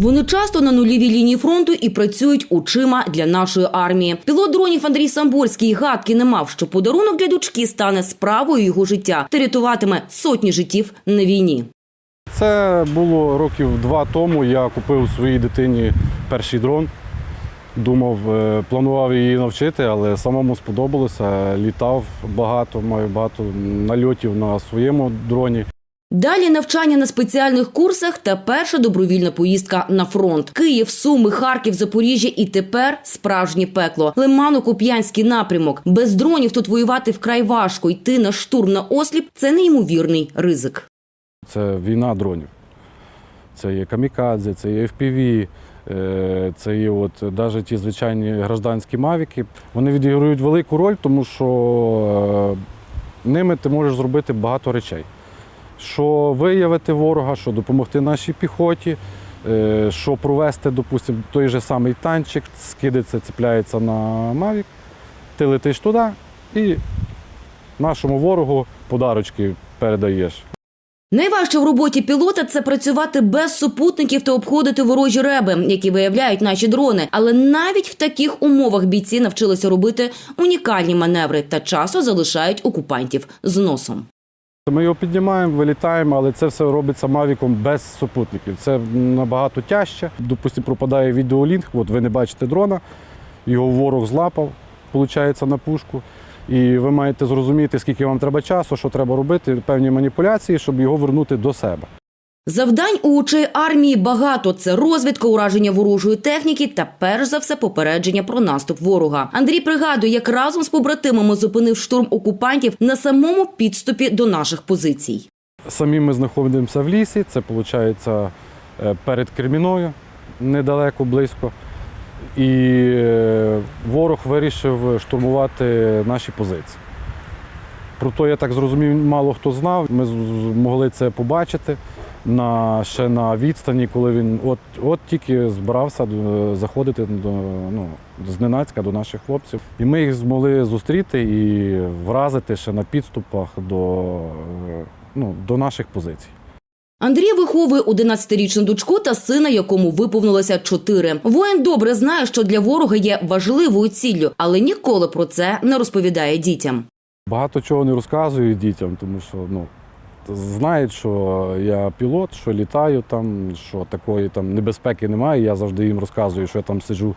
Вони часто на нульовій лінії фронту і працюють очима для нашої армії. Пілот дронів Андрій Самборський гадки не мав, що подарунок для дочки стане справою його життя та рятуватиме сотні життів на війні. Це було років два тому. Я купив своїй дитині перший дрон. Думав, е, планував її навчити, але самому сподобалося. Літав багато, маю багато нальотів на своєму дроні. Далі навчання на спеціальних курсах та перша добровільна поїздка на фронт. Київ, Суми, Харків, Запоріжжя і тепер справжнє пекло. Лимано-Куп'янський напрямок. Без дронів тут воювати вкрай важко. Йти на штурм на осліп це неймовірний ризик. Це війна дронів. Це є камікадзе, це є FPV, е, це є от навіть ті звичайні гражданські мавіки. Вони відіграють велику роль, тому що е, ними ти можеш зробити багато речей. Що виявити ворога, що допомогти нашій піхоті, е, що провести, допустимо, той же самий танчик, скидиться, цепляється на мавік, ти летиш туди і нашому ворогу подарочки передаєш. Найважче в роботі пілота це працювати без супутників та обходити ворожі реби, які виявляють наші дрони. Але навіть в таких умовах бійці навчилися робити унікальні маневри та часу залишають окупантів з носом. Ми його піднімаємо, вилітаємо, але це все робиться мавіком без супутників. Це набагато тяжче. Допустимо, пропадає відеолінк, от ви не бачите дрона, його ворог злапав, виходить, на пушку. І ви маєте зрозуміти, скільки вам треба часу, що треба робити, певні маніпуляції, щоб його вернути до себе. Завдань у очей армії багато. Це розвідка, ураження ворожої техніки та перш за все попередження про наступ ворога. Андрій пригадує, як разом з побратимами зупинив штурм окупантів на самому підступі до наших позицій. Самі ми знаходимося в лісі, це виходить перед Креміною, недалеко, близько. І е, ворог вирішив штурмувати наші позиції. Про то, я так зрозумів, мало хто знав. Ми з- з- могли це побачити на, ще на відстані, коли він от, от тільки збирався заходити до, ну, зненацька до наших хлопців. І ми їх змогли зустріти і вразити ще на підступах до, ну, до наших позицій. Андрій виховує 11-річну дочку та сина, якому виповнилося 4. Воїн добре знає, що для ворога є важливою ціллю, але ніколи про це не розповідає дітям. Багато чого не розказую дітям, тому що ну, знають, що я пілот, що літаю там, що такої там небезпеки немає. Я завжди їм розказую, що я там сиджу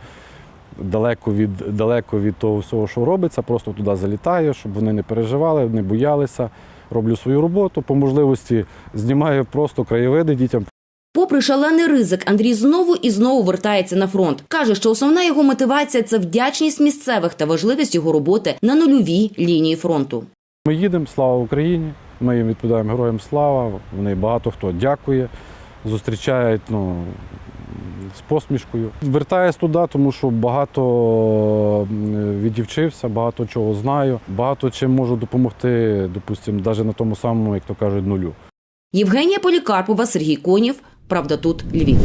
далеко від, далеко від того всього, що робиться, просто туди залітаю, щоб вони не переживали, не боялися. Роблю свою роботу, по можливості знімаю просто краєвиди дітям. Попри шалений ризик, Андрій знову і знову вертається на фронт. Каже, що основна його мотивація це вдячність місцевих та важливість його роботи на нульовій лінії фронту. Ми їдемо, слава Україні. Ми їм відповідаємо героям слава. Вони багато хто дякує, зустрічають ну, з посмішкою. Вертаюсь туди, тому що багато відівчився, багато чого знаю, багато чим можу допомогти, допустимо, навіть на тому самому, як то кажуть, нулю. Євгенія Полікарпова, Сергій Конів. Правда, тут Львів.